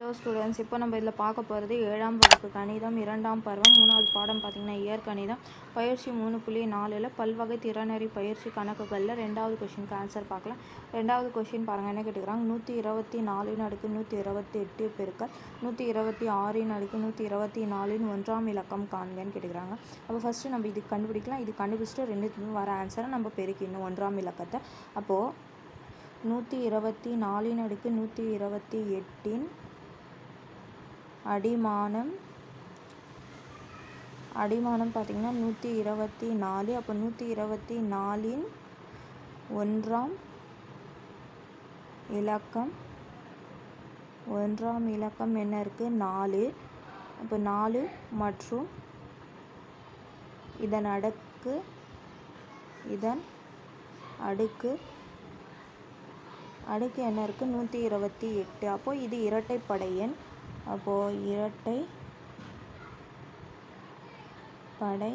Hello students இப்போ நம்ம இதில் பார்க்க போகிறது ஏழாம் வகுப்பு கணிதம் இரண்டாம் பருவம் மூணாவது பாடம் பார்த்திங்கன்னா இயற்கணிதம். பயிற்சி மூணு புள்ளி நாலில் பல்வகை திறனறி பயிற்சி கணக்குகளில் ரெண்டாவது கொஷினுக்கு ஆன்சர் பார்க்கலாம். ரெண்டாவது கொஷின் பாருங்கள் என்ன கேட்டுக்கிறாங்க? நூற்றி இருபத்தி நாலின் அடுக்கு நூற்றி இருபத்தி எட்டு பெருக்கள் நூற்றி இருபத்தி ஆறின் அடுக்கு நூற்றி இருபத்தி நாலின் ஒன்றாம் இலக்கம் காண்கன்னு கேட்டுக்கிறாங்க. அப்போ ஃபஸ்ட்டு நம்ம இது கண்டுபிடிக்கலாம். இது கண்டுபிடிச்சிட்டு ரெண்டுத்துக்கும் வர ஆன்சரை நம்ம பெருக்கிடணும் ஒன்றாம் இலக்கத்தை. அப்போது நூற்றி இருபத்தி நாலின் அடுக்கு நூற்றி இருபத்தி எட்டின் அடிமானம். அடிமானம் பார்த்திங்கன்னா நூற்றி இருபத்தி நாலு. அப்போ நூற்றி இருபத்தி நாலின் ஒன்றாம் இலக்கம். ஒன்றாம் இலக்கம் என்ன இருக்குது நாலு. அப்போ நாலு மற்றும் இதன் அடுக்கு இதன் அடுக்கு அடுக்கு என்ன இருக்குது நூற்றி இருபத்தி எட்டு. அப்போது இது இரட்டைப்படை எண். அப்போது இரட்டை படை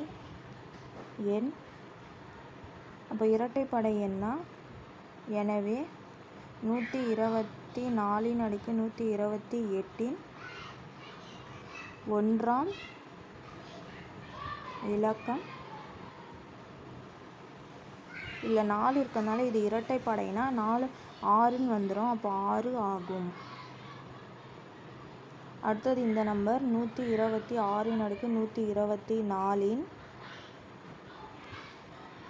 எண். அப்போ இரட்டைப்படை எண்ணா எனவே நூற்றி இருபத்தி நாலின் அடுக்கு நூற்றி இருபத்தி எட்டின் ஒன்றாம் இலக்கம். இல்லை நாலு இருக்கறனால இது இரட்டைப்படைனா நாலு ஆறுன்னு வந்துடும் அப்போ ஆறு ஆகும். அடுத்தது இந்த நம்பர் நூற்றி இருபத்தி ஆறின் அடுக்கு நூற்றி இருபத்தி நாலின்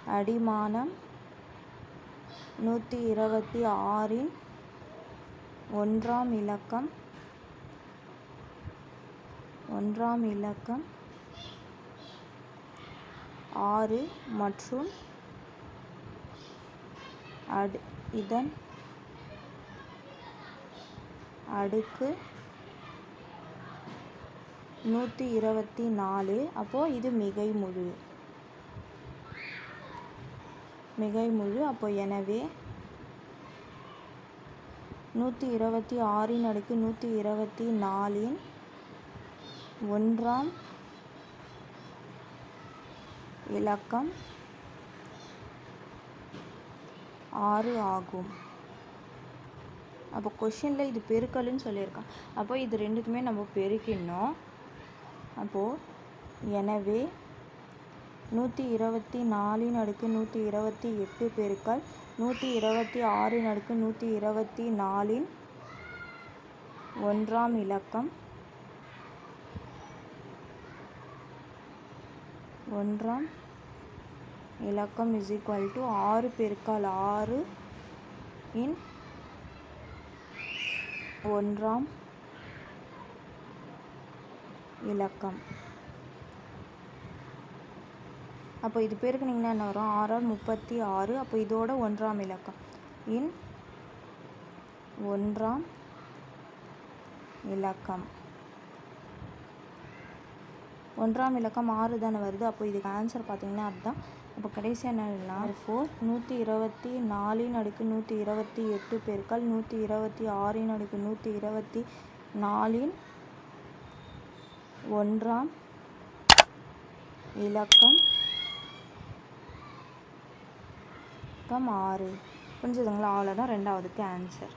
அடிமானம் நூற்றி இருபத்தி ஆறின் ஒன்றாம் இலக்கம். ஒன்றாம் இலக்கம் ஆறு மற்றும் அடு இதன் அடுக்கு நூற்றி இருபத்தி நாலு. அப்போது இது மிகை முழு மிகை முழு அப்போ எனவே நூற்றி இருபத்தி ஆறின் அடுக்கு நூற்றி இருபத்தி நாலின் ஒன்றாம் இலக்கம் ஆறு ஆகும். அப்போ கொஷினில் இது பெருக்கல்னு சொல்லியிருக்கான். அப்போ இது ரெண்டுக்குமே நம்ம பெருக்கிடணும். அப்போது எனவே நூற்றி இருபத்தி நாலின் அடுக்கு நூற்றி இருபத்தி எட்டு பெருக்கள் நூற்றி இருபத்தி ஆறின் அடுக்கு நூற்றி இருபத்தி நாலின் ஒன்றாம் இலக்கம். ஒன்றாம் இலக்கம் இஸ் ஈக்குவல் டு ஆறு பெருக்கால் ஆறு இன் ஒன்றாம் இலக்கம். அப்போ இது பெருக்குனிங்கன்னா என்ன வரும்? ஆறால் முப்பத்தி ஆறு. அப்போ இதோட ஒன்றாம் இலக்கம். இன் ஒன்றாம் இலக்கம். ஒன்றாம் இலக்கம் ஆறு தானே வருது. அப்போ இதுக்கு ஆன்சர் பார்த்தீங்கன்னா அதுதான். அப்போ கடைசி என்னன்னா ஃபோர் நூற்றி இருபத்தி நாலின் அடுக்கு நூற்றி இருபத்தி எட்டு பெருக்கால் நூற்றி இருபத்தி ஆறின் அடுக்கு நூற்றி இருபத்தி நாலின் ஒன்றாம் இலக்கம். இலக்கம் ஆறு. புரிஞ்சுதுங்களா? அவ்வளோதான் ரெண்டாவதுக்கு ஆன்சர்